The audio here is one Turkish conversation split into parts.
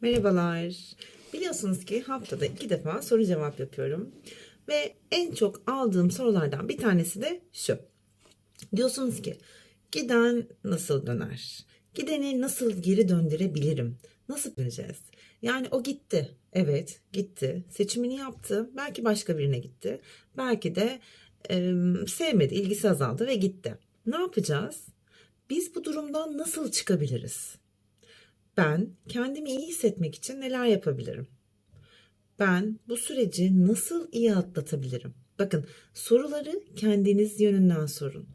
Merhabalar. Biliyorsunuz ki haftada iki defa soru cevap yapıyorum. Ve en çok aldığım sorulardan bir tanesi de şu. Diyorsunuz ki giden nasıl döner? Gideni nasıl geri döndürebilirim? Nasıl döneceğiz? Yani o gitti. Evet gitti. Seçimini yaptı. Belki başka birine gitti. Belki de e, sevmedi. ilgisi azaldı ve gitti. Ne yapacağız? Biz bu durumdan nasıl çıkabiliriz? Ben kendimi iyi hissetmek için neler yapabilirim? Ben bu süreci nasıl iyi atlatabilirim? Bakın soruları kendiniz yönünden sorun.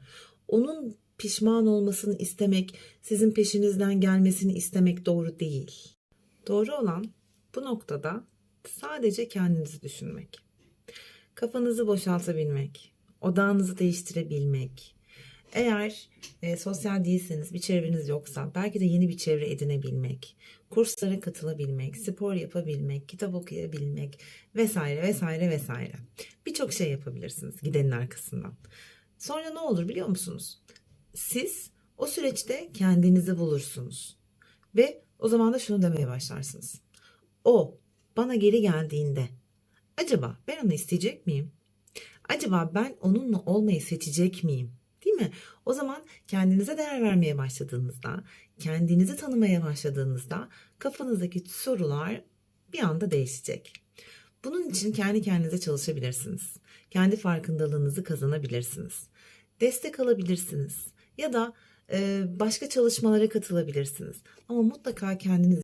Onun pişman olmasını istemek, sizin peşinizden gelmesini istemek doğru değil. Doğru olan bu noktada sadece kendinizi düşünmek. Kafanızı boşaltabilmek, odağınızı değiştirebilmek. Eğer e, sosyal değilseniz, bir çevreniz yoksa belki de yeni bir çevre edinebilmek, kurslara katılabilmek, spor yapabilmek, kitap okuyabilmek vesaire vesaire vesaire. Birçok şey yapabilirsiniz gidenin arkasından. Sonra ne olur biliyor musunuz? Siz o süreçte kendinizi bulursunuz. Ve o zaman da şunu demeye başlarsınız. O bana geri geldiğinde acaba ben onu isteyecek miyim? Acaba ben onunla olmayı seçecek miyim? Değil mi? O zaman kendinize değer vermeye başladığınızda, kendinizi tanımaya başladığınızda kafanızdaki sorular bir anda değişecek. Bunun için kendi kendinize çalışabilirsiniz. Kendi farkındalığınızı kazanabilirsiniz. Destek alabilirsiniz. Ya da başka çalışmalara katılabilirsiniz. Ama mutlaka kendiniz